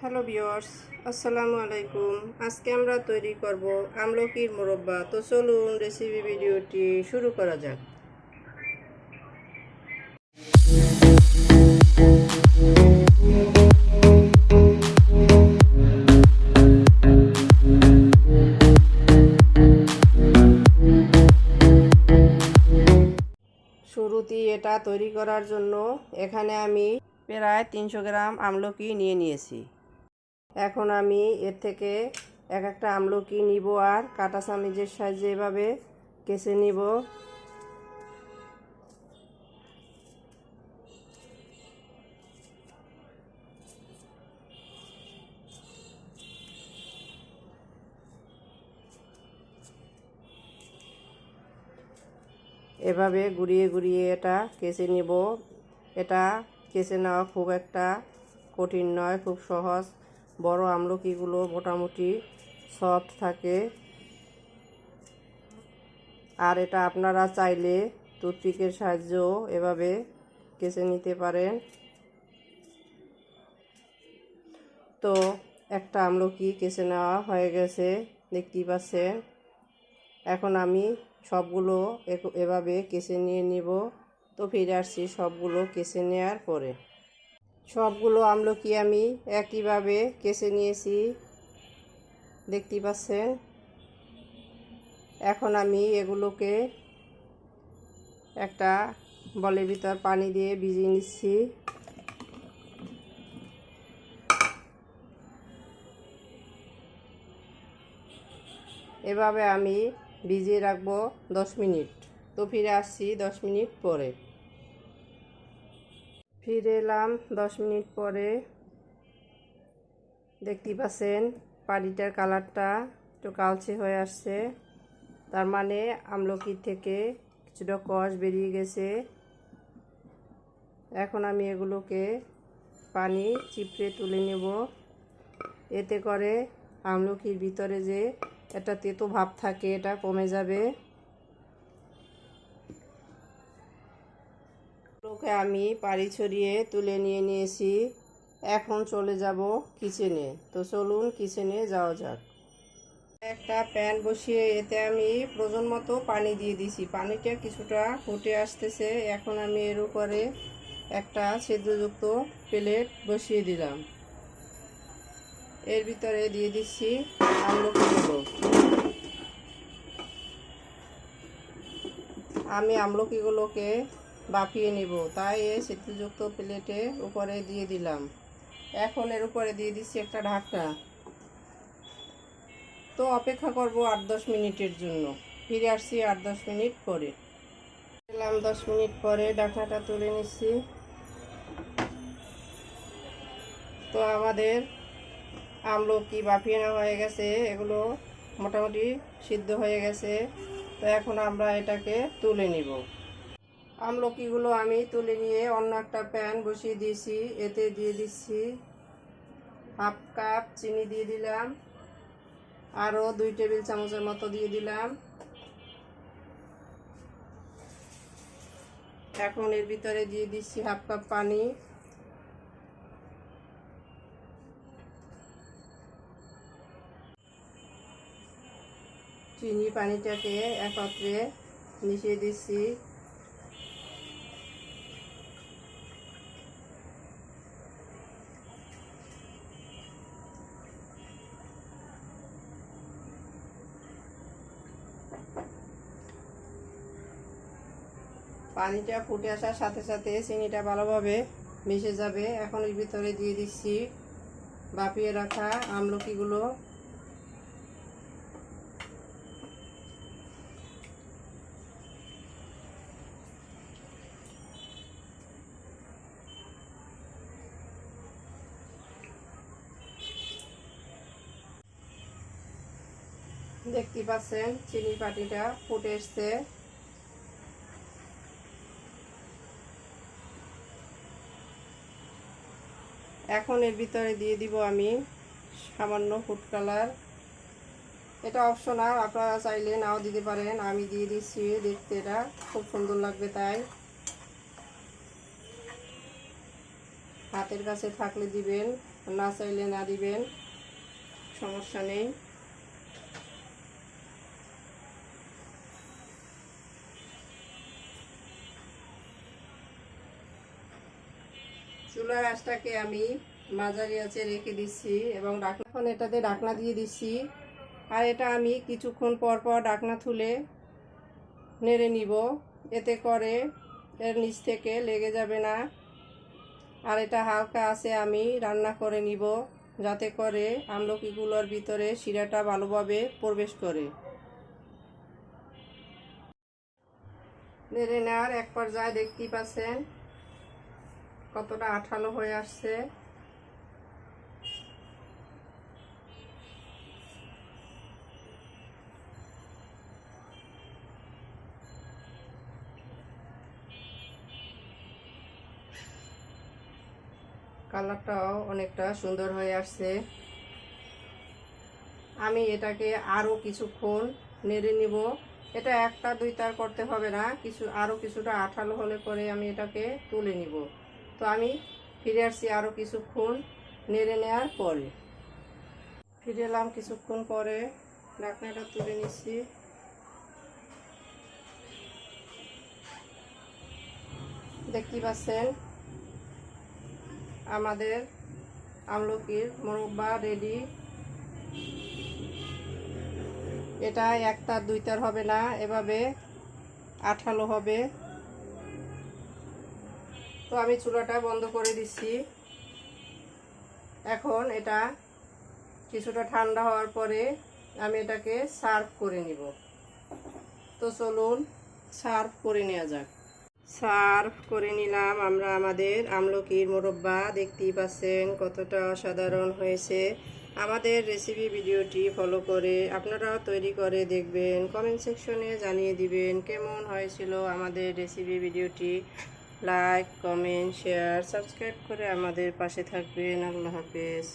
Hello viewers আসসালামু আলাইকুম আজকে আমরা তৈরি করব আমলকির মোরব্বা। তো চলুন রেসিপি ভিডিওটি শুরু করা যাক। শুরুতেই এটা তৈরি করার জন্য এখানে আমি প্রায় তিনশো গ্রাম আমলকি নিয়ে নিয়েছি। এখন আমি এর থেকে এক একটা আমলকি নিব আর কাটা চামিচের সাহায্যে এভাবে কেসে নিব। এভাবে ঘুরিয়ে ঘুরিয়ে এটা কেসে নিব। এটা কেসে নেওয়া খুব একটা কঠিন নয়, খুব সহজ। বড় আমলকিগুলো মোটামুটি সফট থাকে। আর এটা আপনারা চাইলে টুথপিকের সাহায্যেও এভাবে কেসে নিতে পারেন। তো একটা আমলকি কেসে নেওয়া হয়ে গেছে, দেখতেই পাচ্ছেন। এখন আমি সবগুলো এভাবে কেসে নিয়ে নিব। তো ফিরে আসছি সবগুলো কেসে নেওয়ার পরে। সবগুলো আমলকি আমি একইভাবে কেসে নিয়েছি। দেখতেই পাচ্ছেন? এখন আমি এগুলোকে একটা বলের ভিতর পানি দিয়ে ভিজিয়ে নিচ্ছি। এভাবে আমি ভিজিয়ে রাখব দশ মিনিট। তো ফিরে আসছি দশ মিনিট পরে। ফিরে এলাম দশ মিনিট পরে। দেখতে পাচ্ছেন পানিটার কালারটা একটু কালচে হয়ে আসছে। তার মানে আমলকি থেকে কিছুটা কষ বেরিয়ে গেছে। এখন আমি এগুলোকে পানি চিপড়ে তুলে নেব। এতে করে আমলকির ভিতরে যে একটা তেতো ভাব থাকে, এটা কমে যাবে। ওকে আমি পাড়ি ছড়িয়ে তুলে নিয়ে নিয়েছি। এখন চলে যাব কিচেনে। তো চলুন কিচেনে যাওয়া যাক। একটা প্যান বসিয়ে এতে আমি প্রয়োজন মতো পানি দিয়ে দিছি পানিটা কিছুটা ফুটে আসতেছে। এখন আমি এর উপরে একটা ছিদ্রযুক্ত প্লেট বসিয়ে দিলাম। এর ভিতরে দিয়ে দিচ্ছি আমলকিগুলো আমি আমলকিগুলোকে বাপিয়ে নিব। তাই এই ছিদ্রযুক্ত প্লেটে উপরে দিয়ে দিলাম। এখন এর উপরে দিয়ে দিচ্ছি একটা ঢাকনা। তো অপেক্ষা করব আট দশ মিনিটের জন্য। ফিরে আসছি আট দশ মিনিট পরে। এলাম দশ মিনিট পরে ঢাকনাটা তুলে নিচ্ছি। তো আমাদের আমলকি বাপিয়ে নেওয়া হয়ে গেছে, এগুলো মোটামুটি সিদ্ধ হয়ে গেছে। তো এখন আমরা এটাকে তুলে নিব। আমলকিগুলো আমি তুলে নিয়ে অন্য একটা প্যান বসিয়ে দিয়েছি, এতে দিয়ে দিচ্ছি হাফ কাপ চিনি দিয়ে দিলাম, আরও দুই টেবিল চামচের মতো দিয়ে দিলাম। এখন এর ভিতরে দিয়ে দিচ্ছি হাফ কাপ পানি। চিনি পানিটাকে একত্রে মিশিয়ে দিচ্ছি। পানিটা ফুটে আসার সাথে সাথে চিনিটা ভালোভাবে মিশে যাবে। এখন এর ভিতরে দিয়ে দিচ্ছি বাপিয়ে রাখা আমলকিগুলো। দেখতে পাচ্ছেন চিনি পাটিটা ফুটে এসছে। এখন এর ভিতরে দিয়ে দিব আমি সামান্য ফুড কালার। এটা অপশনাল আপনারা চাইলে নাও দিতে পারেন। আমি দিয়ে দিচ্ছি, দেখতে এটা খুব সুন্দর লাগবে তাই। হাতের কাছে থাকলে দিবেন, না চাইলে না দিবেন, সমস্যা নেই। চুলার আঁচটাকে আমি মাঝারি আছে রেখে দিচ্ছি এবং এখন এটাতে ডাকনা দিয়ে দিচ্ছি। আর এটা আমি কিছুক্ষণ পর পর ডাকনা তুলে নেড়ে নিব। এতে করে এর নিচ থেকে লেগে যাবে না। আর এটা হালকা আছে আমি রান্না করে নিব যাতে করে আমলকিগুলোর ভিতরে শিরাটা ভালোভাবে প্রবেশ করে। নেড়ে নেওয়ার এক পর্যায়ে দেখতেই পাচ্ছেন কতটা আঠালো হয়ে আসছে। কালারটাও অনেকটা সুন্দর হয়ে আসছে। আমি এটাকে আরও কিছুক্ষণ নেড়ে নিব। এটা একটা দুইটার করতে হবে না, কিছু আরও কিছুটা আঠালো হলে পরে আমি এটাকে তুলে নিব। তো আমি ফিরে আসছি আরও কিছুক্ষণ নেড়ে নেওয়ার পরে। ফিরে এলাম কিছুক্ষণ পরে, ঢাকনাটা তুলে নিচ্ছি। দেখতে পাচ্ছেন, আমাদের আমলকির মোরব্বা রেডি এটা একটার দুইটার হবে না, এভাবে আঠালো হবে। তো আমি চুলাটা বন্ধ করে দিচ্ছি। এখন এটা কিছুটা ঠান্ডা হওয়ার পরে আমি এটাকে সার্ভ করে নিব। তো চলুন সার্ভ করে নেওয়া যাক। সার্ভ করে নিলাম আমরা আমাদের আমলকির মোরব্বা, দেখতেই পাচ্ছেন কতটা অসাধারণ হয়েছে। আমাদের রেসিপি ভিডিওটি ফলো করে আপনারাও তৈরি করে দেখবেন। কমেন্ট সেকশনে জানিয়ে দিবেন কেমন হয়েছিল আমাদের রেসিপি ভিডিওটি। লাইক কমেন্ট শেয়ার সাবস্ক্রাইব করে আমাদের পাশে থাকবেন। আল্লাহ হাফেজ।